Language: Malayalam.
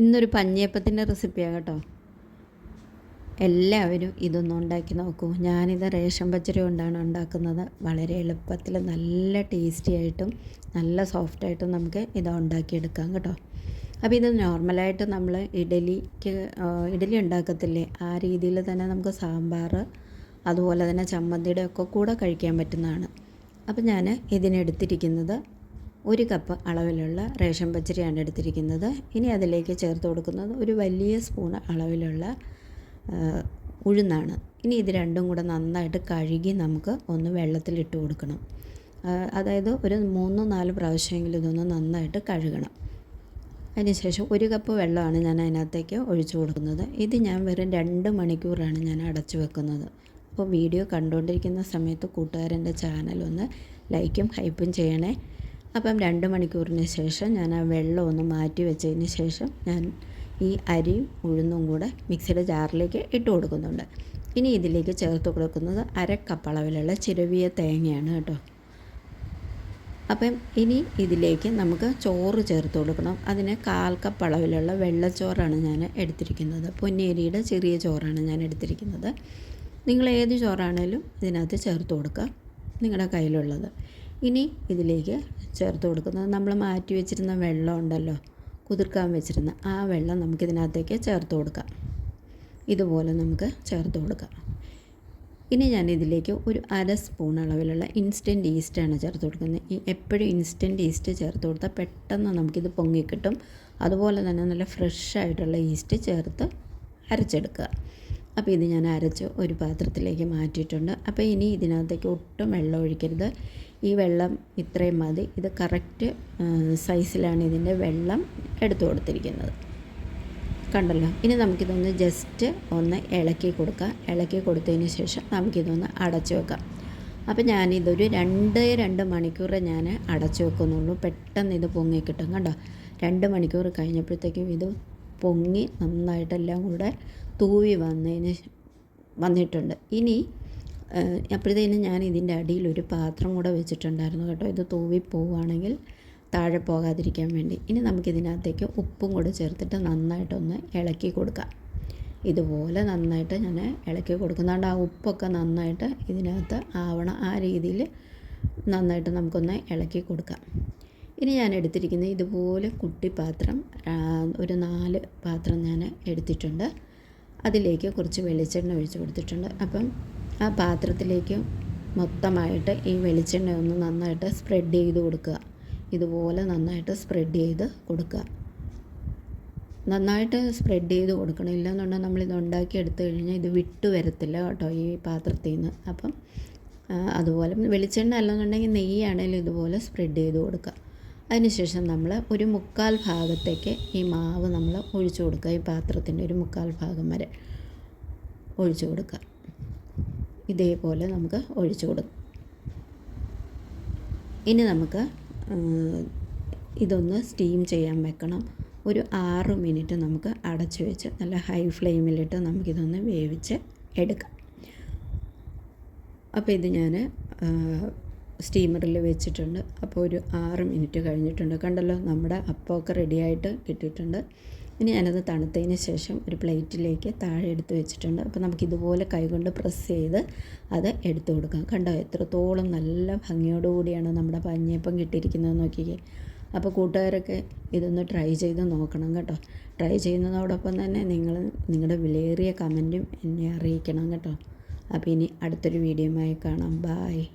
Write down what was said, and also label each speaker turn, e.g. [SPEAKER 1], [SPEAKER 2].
[SPEAKER 1] ഇന്നൊരു പഞ്ഞിയപ്പത്തിന്റെ റെസിപ്പിയാണ് കേട്ടോ. എല്ലാവരും ഇതൊന്നും ഉണ്ടാക്കി നോക്കൂ. ഞാനിത് റേഷൻ പച്ചരി കൊണ്ടാണ് ഉണ്ടാക്കുന്നത്. വളരെ എളുപ്പത്തിൽ നല്ല ടേസ്റ്റി ആയിട്ടും നല്ല സോഫ്റ്റായിട്ടും നമുക്ക് ഇത് ഉണ്ടാക്കിയെടുക്കാം കേട്ടോ. അപ്പോൾ ഇത് നോർമലായിട്ട് നമ്മൾ ഇഡലിക്ക് ഇഡലി ഉണ്ടാക്കത്തില്ലേ? ആ രീതിയിൽ തന്നെ നമുക്ക് സാമ്പാർ അതുപോലെ തന്നെ ചമ്മന്തിയുടെ ഒക്കെ കൂടെ കഴിക്കാൻ പറ്റുന്നതാണ്. അപ്പോൾ ഞാൻ ഇതിനെടുത്തിരിക്കുന്നത് ഒരു കപ്പ് അളവിലുള്ള റേഷൻ പച്ചരിയാണ് എടുത്തിരിക്കുന്നത്. ഇനി അതിലേക്ക് ചേർത്ത് കൊടുക്കുന്നത് ഒരു വലിയ സ്പൂൺ അളവിലുള്ള ഉഴുന്നാണ്. ഇനി ഇത് രണ്ടും കൂടെ നന്നായിട്ട് കഴുകി നമുക്ക് ഒന്ന് വെള്ളത്തിലിട്ട് കൊടുക്കണം. അതായത് ഒരു മൂന്നോ നാല് പ്രാവശ്യമെങ്കിലും ഇതൊന്ന് നന്നായിട്ട് കഴുകണം. അതിനുശേഷം ഒരു കപ്പ് വെള്ളമാണ് ഞാൻ അതിനകത്തേക്ക് ഒഴിച്ചു കൊടുക്കുന്നത്. ഇത് ഞാൻ വെറും രണ്ട് മണിക്കൂറാണ് ഞാൻ അടച്ചു വെക്കുന്നത്. അപ്പോൾ വീഡിയോ കണ്ടുകൊണ്ടിരിക്കുന്ന സമയത്ത് കൂട്ടുകാരന്റെ ചാനൽ ഒന്ന് ലൈക്കും ഹൈപ്പും ചെയ്യണേ. അപ്പം രണ്ട് മണിക്കൂറിന് ശേഷം ഞാൻ ആ വെള്ളം ഒന്ന് മാറ്റി വെച്ചതിന് ശേഷം ഞാൻ ഈ അരിയും ഉഴുന്നും കൂടെ മിക്സിയുടെ ജാറിലേക്ക് ഇട്ട് കൊടുക്കുന്നുണ്ട്. ഇനി ഇതിലേക്ക് ചേർത്ത് കൊടുക്കുന്നത് അര കപ്പ് അളവിലുള്ള ചിരവിയ തേങ്ങയാണ് കേട്ടോ. അപ്പം ഇനി ഇതിലേക്ക് നമുക്ക് ചോറ് ചേർത്ത് കൊടുക്കണം. അതിന് കാൽ കപ്പ് അളവിലുള്ള വെള്ളച്ചോറാണ് ഞാൻ എടുത്തിരിക്കുന്നത്. പൊന്നേരിയുടെ ചെറിയ ചോറാണ് ഞാൻ എടുത്തിരിക്കുന്നത്. നിങ്ങൾ ഏത് ചോറാണേലും ഇതിനകത്ത് ചേർത്ത് കൊടുക്കുക. നിങ്ങളുടെ കയ്യിലുള്ളത്. ഇനി ഇതിലേക്ക് ചേർത്ത് കൊടുക്കുന്നത്. നമ്മൾ മാറ്റി വെച്ചിരുന്ന വെള്ളം ഉണ്ടല്ലോ കുതിർക്കാൻ വെച്ചിരുന്ന ആ വെള്ളം നമുക്കിതിനകത്തേക്ക് ചേർത്ത് കൊടുക്കാം. ഇതുപോലെ നമുക്ക് ചേർത്ത് കൊടുക്കാം. ഇനി ഞാൻ ഇതിലേക്ക് ഒരു അര സ്പൂൺ അളവിലുള്ള ഇൻസ്റ്റന്റ് ഈസ്റ്റാണ് ചേർത്ത് കൊടുക്കുന്നത്. ഈ എപ്പോഴും ഇൻസ്റ്റന്റ് ഈസ്റ്റ് ചേർത്ത് കൊടുത്താൽ പെട്ടെന്ന് നമുക്കിത് പൊങ്ങിക്കിട്ടും അതുപോലെ തന്നെ നല്ല ഫ്രഷ് ആയിട്ടുള്ള ഈസ്റ്റ് ചേർത്ത് അരച്ചെടുക്കുക. അപ്പോൾ ഇത് ഞാൻ അരച്ച് ഒരു പാത്രത്തിലേക്ക് മാറ്റിയിട്ടുണ്ട്. അപ്പോൾ ഇനി ഇതിനകത്തേക്ക് ഒട്ടും വെള്ളം ഒഴിക്കരുത്. ഈ വെള്ളം ഇത്രയും മതി. ഇത് കറക്റ്റ് സൈസിലാണ് ഇതിന്റെ വെള്ളം എടുത്തു കൊടുത്തിരിക്കുന്നത്. കണ്ടല്ലോ? ഇനി നമുക്കിതൊന്ന് ജസ്റ്റ് ഒന്ന് ഇളക്കി കൊടുക്കാം. ഇളക്കി കൊടുത്തതിന് ശേഷം നമുക്കിതൊന്ന് അടച്ചു വെക്കാം. അപ്പോൾ ഞാനിതൊരു രണ്ട് രണ്ട് മണിക്കൂർ ഞാൻ അടച്ചു വെക്കുന്നുള്ളൂ. പെട്ടെന്ന് ഇത് പൊങ്ങി കിട്ടും. കണ്ടോ? രണ്ട് മണിക്കൂർ കഴിഞ്ഞപ്പോഴത്തേക്കും ഇത് പൊങ്ങി നന്നായിട്ടെല്ലാം കൂടെ തൂവി വന്നതിന് വന്നിട്ടുണ്ട്. ഇനി അപ്പോഴത്തേനും ഞാൻ ഇതിന്റെ അടിയിൽ ഒരു പാത്രം കൂടെ വെച്ചിട്ടുണ്ടായിരുന്നു കേട്ടോ. ഇത് തൂവി പോവുകയാണെങ്കിൽ താഴെ പോകാതിരിക്കാൻ വേണ്ടി. ഇനി നമുക്കിതിനകത്തേക്ക് ഉപ്പും കൂടെ ചേർത്തിട്ട് നന്നായിട്ടൊന്ന് ഇളക്കി കൊടുക്കാം. ഇതുപോലെ നന്നായിട്ട് ഞാൻ ഇളക്കി കൊടുക്കുന്നുണ്ട് ആ ഉപ്പൊക്കെ നന്നായിട്ട് ഇതിനകത്ത് ആവണം. ആ രീതിയിൽ നന്നായിട്ട് നമുക്കൊന്ന് ഇളക്കി കൊടുക്കാം. ഇനി ഞാൻ എടുത്തിരിക്കുന്നത് ഇതുപോലെ കുട്ടി പാത്രം ഒരു നാല് പാത്രം ഞാൻ എടുത്തിട്ടുണ്ട്. അതിലേക്ക് കുറച്ച് വെളിച്ചെണ്ണ ഒഴിച്ച് കൊടുത്തിട്ടുണ്ട്. അപ്പം ആ പാത്രത്തിലേക്ക് മൊത്തമായിട്ട് ഈ വെളിച്ചെണ്ണ ഒന്ന് നന്നായിട്ട് സ്പ്രെഡ് ചെയ്ത് കൊടുക്കുക. ഇതുപോലെ നന്നായിട്ട് സ്പ്രെഡ് ചെയ്ത് കൊടുക്കുക. നന്നായിട്ട് സ്പ്രെഡ് ചെയ്ത് കൊടുക്കണം. ഇല്ലെന്നുണ്ടെങ്കിൽ നമ്മളിത് ഉണ്ടാക്കി എടുത്തു കഴിഞ്ഞാൽ ഇത് വിട്ടു വരത്തില്ല കേട്ടോ ഈ പാത്രത്തിൽ നിന്ന് അപ്പം അതുപോലെ വെളിച്ചെണ്ണ അല്ലെന്നുണ്ടെങ്കിൽ നെയ്യാണെങ്കിലും ഇതുപോലെ സ്പ്രെഡ് ചെയ്ത് കൊടുക്കുക. അതിനുശേഷം നമ്മൾ ഒരു മുക്കാൽ ഭാഗത്തേക്ക് ഈ മാവ് നമ്മൾ ഒഴിച്ചു കൊടുക്കുക. ഈ പാത്രത്തിന്റെ ഒരു മുക്കാൽ ഭാഗം വരെ ഒഴിച്ചു കൊടുക്കുക. ഇതേപോലെ നമുക്ക് ഒഴിച്ചു കൊടുക്കും. ഇനി നമുക്ക് ഇതൊന്ന് സ്റ്റീം ചെയ്യാൻ വെക്കണം. ഒരു ആറ് മിനിറ്റ് നമുക്ക് അടച്ചു വെച്ച് നല്ല ഹൈ ഫ്ലെയിമിലിട്ട് നമുക്കിതൊന്ന് വേവിച്ച് എടുക്കാം. അപ്പോൾ ഇത് ഞാൻ സ്റ്റീമറിൽ വെച്ചിട്ടുണ്ട്. അപ്പോൾ ഒരു ആറ് മിനിറ്റ് കഴിഞ്ഞിട്ടുണ്ട്. കണ്ടല്ലോ നമ്മുടെ അപ്പമൊക്കെ റെഡിയായിട്ട് കിട്ടിയിട്ടുണ്ട്. ഇനി ഞാനത് തണുത്തതിന് ശേഷം ഒരു പ്ലേറ്റിലേക്ക് താഴെ എടുത്ത് വെച്ചിട്ടുണ്ട്. അപ്പോൾ നമുക്ക് ഇതുപോലെ കൈകൊണ്ട് പ്രസ് ചെയ്ത് അത് എടുത്തു കൊടുക്കാം. കണ്ടോ? എത്രത്തോളം നല്ല ഭംഗിയോടുകൂടിയാണ് നമ്മുടെ പഞ്ഞിയപ്പം കിട്ടിയിരിക്കുന്നത് നോക്കിക്കേ. അപ്പോൾ കൂട്ടുകാരൊക്കെ ഇതൊന്ന് ട്രൈ ചെയ്ത് നോക്കണം കേട്ടോ. ട്രൈ ചെയ്യുന്നതോടൊപ്പം തന്നെ നിങ്ങൾ നിങ്ങളുടെ വിലയേറിയ കമന്റും എന്നെ അറിയിക്കണം കേട്ടോ. അപ്പോൾ ഇനി അടുത്തൊരു വീഡിയോയുമായി കാണാം. ബായ്